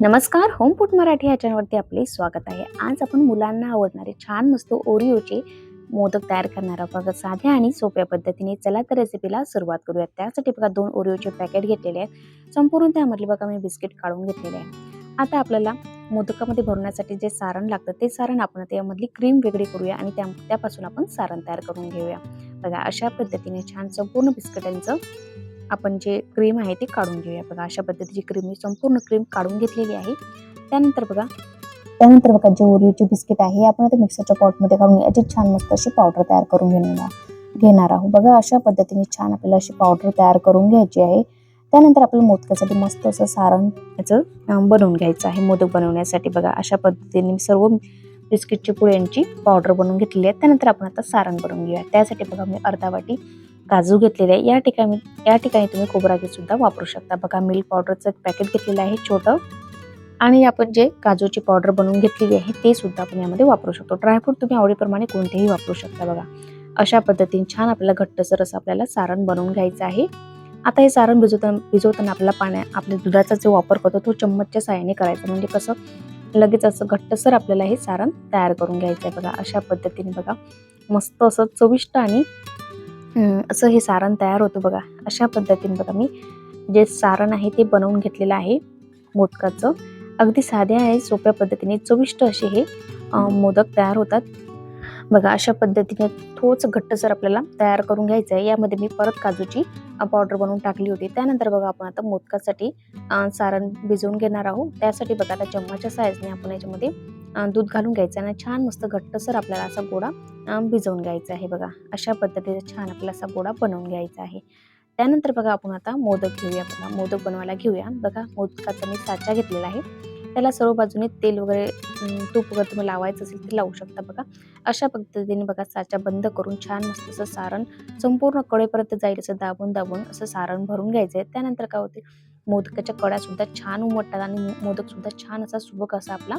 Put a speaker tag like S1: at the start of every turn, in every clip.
S1: नमस्कार home food Marathi या चॅनलवरती आपले स्वागत आहे. आज आपण मुलांना आवडणारे छान मस्त ओरिओचे मोदक तयार करणार आहोत. बघा साध्या आणि सोप्या पद्धतीने चला तर रेसिपीला सुरुवात करूयात. त्यासाठी बघा दोन ओरिओचे पॅकेट घेतलेले आहेत. संपूर्ण त्यामधले बघा मी बिस्किट काढून घेतलेले आहे आता आपल्याला मोदकामध्ये भरण्यासाठी जे सारण लागतं ते सारण आपण त्यामधली क्रीम वेगळी करूया आणि त्या त्यापासून आपण सारण तयार करून घेऊया. बघा अशा पद्धतीने छान संपूर्ण बिस्किटांचं आपण जे क्रीम आहे ते काढून घेऊया. बघा अशा पद्धतीची क्रीम मी संपूर्ण क्रीम काढून घेतलेली आहे. त्यानंतर बघा त्यानंतर बघा जे ओरिओचे बिस्किट आहे आपण आता मिक्सरच्या पॉटमध्ये घालून याची छान मस्त अशी पावडर तयार करून घेणार घेणार आहोत. बघा अशा पद्धतीने छान आपल्याला अशी पावडर तयार करून घ्यायची आहे. त्यानंतर आपल्याला मोदकासाठी मस्त असं सारण याचं बनवून घ्यायचं आहे. मोदक बनवण्यासाठी बघा अशा पद्धतीने सर्व बिस्किटची पुड्यांची पावडर बनवून घेतलेली आहे. त्यानंतर आपण आता सारण बनवून घेऊया. त्यासाठी बघा मी अर्धा वाटी काजू घेतलेले आहे. या ठिकाणी या ठिकाणी तुम्ही खोबरागी सुद्धा वापरू शकता. बघा मिल्क पावडरचं पॅकेट घेतलेलं आहे छोटं. आणि आपण जे काजूची पावडर बनवून घेतलेली आहे ते सुद्धा आपण यामध्ये वापरू शकतो. ड्रायफ्रूट तुम्ही आवडीप्रमाणे कोणतेही वापरू शकता बघा. अशा पद्धतीने छान आपल्याला घट्टसर असं आपल्याला सारण बनवून घ्यायचं आहे. आता हे सारण भिजवताना भिजवताना आपल्याला पाण्या आपल्या दुधाचा जो वापर करतो तो चम्मचच्या साहाय्याने करायचा. म्हणजे कसं लगेच असं घट्टसर आपल्याला हे सारण तयार करून घ्यायचं आहे बघा. अशा पद्धतीने बघा मस्त असं चविष्ट आणि असं हे सारण तयार होतं बघा. अशा पद्धतीने बघा मी जे सारण आहे ते बनवून घेतलेलं आहे मोदकाचं. अगदी साध्या आहे सोप्या पद्धतीने चविष्ट असे हे मोदक तयार होतात. बघा अशा पद्धतीने थोच घट्ट जर आपल्याला तयार करून घ्यायचं आहे यामध्ये मी परत काजूची पावडर बनवून टाकली होती. त्यानंतर बघा आपण आता मोदकासाठी सारण भिजवून घेणार आहोत. त्यासाठी बघा आता चम्माच्या साईजने आपण याच्यामध्ये दूध घालून घ्यायचं आणि छान मस्त घट्टसर आपल्याला असा गोळा भिजवून घ्यायचा आहे बघा. अशा पद्धतीचा छान आपल्याला असा गोळा बनवून घ्यायचा आहे. त्यानंतर बघा आपण आता मोदक घेऊया बघा. मोदक बनवायला घेऊया. बघा मोदकाचा मी साचा घेतलेला आहे. त्याला सर्व बाजूने तेल वगैरे तूप वगैरे तुम्ही लावायचं असेल ते लावू शकता बघा. अशा पद्धतीने बघा साचा बंद करून छान मस्त असं सारण संपूर्ण कडेपर्यंत जाईल असं दाबून दाबून असं सारण भरून घ्यायचं आहे त्यानंतर काय होते मोदकाच्या कड्या सुद्धा छान उमटतात आणि मोदक सुद्धा छान असा सुबक असा आपला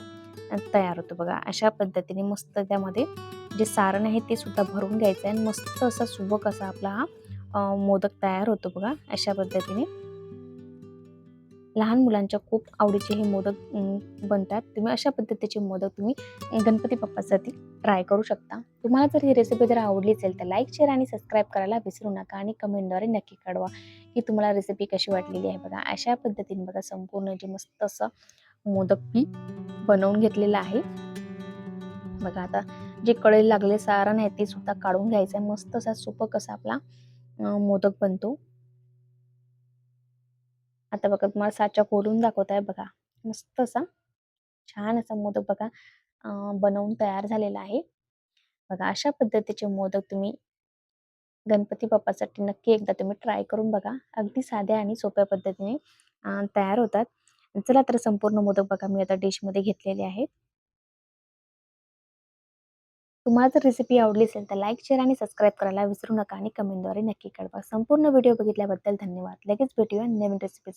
S1: तयार होतो बघा. अशा पद्धतीने मस्त त्यामध्ये जे सारण आहे ते सुद्धा भरून घ्यायचं आहे आणि मस्त असा सुबक असा आपला हा मोदक तयार होतो बघा. अशा पद्धतीने लहान मुलांच्या खूप आवडीचे हे मोदक बनतात. तुम्ही अशा पद्धतीचे मोदक तुम्ही गणपती बाप्पासाठी ट्राय करू शकता. तुम्हाला जर ही रेसिपी जर आवडली असेल तर लाईक शेअर आणि सबस्क्राईब करायला विसरू नका आणि कमेंटद्वारे नक्की कळवा की तुम्हाला रेसिपी कशी वाटलेली आहे बघा. अशा पद्धतीने बघा संपूर्ण जे मस्त असं मोदक मी बनवून घेतलेलं आहे. बघा आता जे कळेल लागले सारण आहे ते सुद्धा काढून घ्यायचं आहे. मस्त असा सुपक असा आपला मोदक बनतो. आता बघा तुम्हाला साचा खोलून दाखवत आहे बघा. मस्त असा छान असा मोदक बघा बनवून तयार झालेला आहे. बघा अशा पद्धतीचे मोदक तुम्ही गणपती बाप्पासाठी नक्की एकदा तुम्ही ट्राय करून बघा. अगदी साध्या आणि सोप्या पद्धतीने तयार होतात. चला तर संपूर्ण मोदक बघा मी आता डिशमध्ये घेतलेले आहेत. तुम्हाला जर रेसिपी आवडली असेल तर लाईक शेअर आणि सबस्क्राईब करायला विसरू नका आणि कमेंटद्वारे नक्की कळवा. संपूर्ण व्हिडिओ बघितल्याबद्दल धन्यवाद. लगेच भेटूया नवीन रेसिपी